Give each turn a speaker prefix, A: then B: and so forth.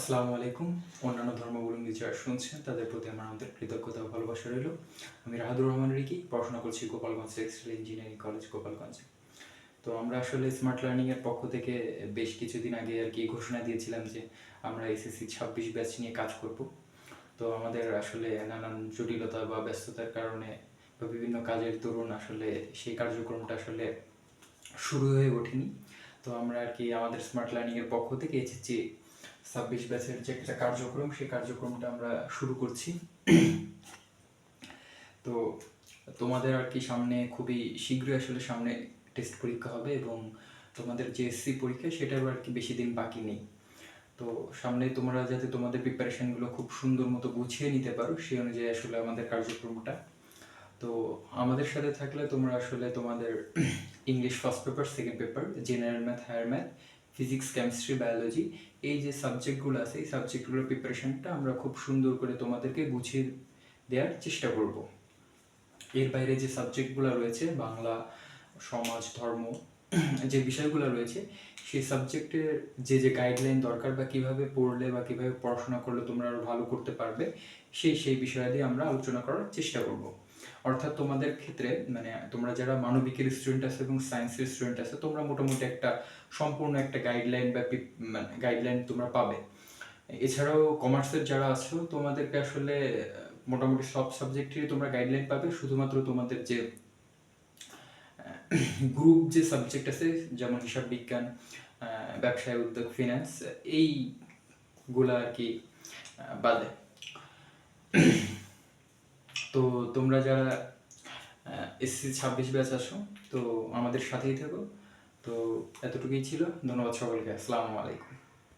A: আসসালামু আলাইকুম। অন্যান্য ধর্মাবলম্বী যারা শুনছেন, তাদের প্রতি আমার আন্তরিক কৃতজ্ঞতা ও ভালোবাসা রইল। আমি রাহাদুর রহমান রিকি, পড়াশোনা করছি গোপালগঞ্জ টেক্সটাইল ইঞ্জিনিয়ারিং কলেজ গোপালগঞ্জে। তো আমরা আসলে স্মার্ট লার্নিংয়ের পক্ষ থেকে বেশ কিছুদিন আগে আর কি ঘোষণা দিয়েছিলাম যে আমরা এসএসসি ছাব্বিশ ব্যাচ নিয়ে কাজ করব। তো আমাদের আসলে নানান জটিলতা বা ব্যস্ততার কারণে বা বিভিন্ন কাজের দরুন আসলে সেই কার্যক্রমটা আসলে শুরু হয়ে ওঠেনি। তো আমরা আর কি আমাদের স্মার্ট লার্নিংয়ের পক্ষ থেকে এসেছি ছাব্বিশ ব্যাচের যে একটা কার্যক্রম, সেই কার্যক্রমটা আমরা শুরু করছি। তো তোমাদের আর কি সামনে খুবই শীঘ্রই আসলে সামনে টেস্ট পরীক্ষা হবে এবং তোমাদের যে এসসি পরীক্ষা, সেটারও আর কি বেশি দিন বাকি নেই। তো সামনে তোমরা যাতে তোমাদের প্রিপারেশনগুলো খুব সুন্দর মতো গুছিয়ে নিতে পারো, সেই অনুযায়ী আসলে আমাদের কার্যক্রমটা। তো আমাদের সাথে থাকলে তোমরা আসলে তোমাদের English first paper second paper general math higher math physics chemistry biology এই যে সাবজেক্টগুলো আছে, এই সাবজেক্টগুলোর প্রিপারেশনটা আমরা খুব সুন্দর করে তোমাদেরকে গুছিয়ে দেওয়ার চেষ্টা করব। এর বাইরে যে সাবজেক্টগুলো রয়েছে, বাংলা, সমাজ, ধর্ম, যে বিষয়গুলো রয়েছে, সেই সাবজেক্টের যে যে গাইডলাইন দরকার বা কীভাবে পড়লে বা কীভাবে পড়াশোনা করলে তোমরা আরও ভালো করতে পারবে, সেই সেই বিষয়াদি আমরা আলোচনা করার চেষ্টা করব। অর্থাৎ তোমাদের ক্ষেত্রে মানে তোমরা যারা মানবিকের স্টুডেন্ট আছে এবং সায়েন্সের স্টুডেন্ট আছে, তোমরা মোটামুটি একটা সম্পূর্ণ একটা গাইডলাইন বা মানে গাইডলাইন তোমরা পাবে। এছাড়াও কমার্সের যারা আছো, তোমাদেরকে আসলে, মোটামুটি সব সাবজেক্টেরই তোমরা গাইডলাইন পাবে। শুধুমাত্র তোমাদের যে গ্রুপ যে সাবজেক্ট আছে, যেমন হিসাব বিজ্ঞান ব্যবসায় উদ্যোগ ফিনান্স এইগুলা আর কি বাদে। তো তোমরা যারা এসসি ছাব্বিশ ব্যাচ আসো তো আমাদের সাথেই থাকো। তো এতটুকুই ছিল। ধন্যবাদ সকলকে। আসসালামু আলাইকুম।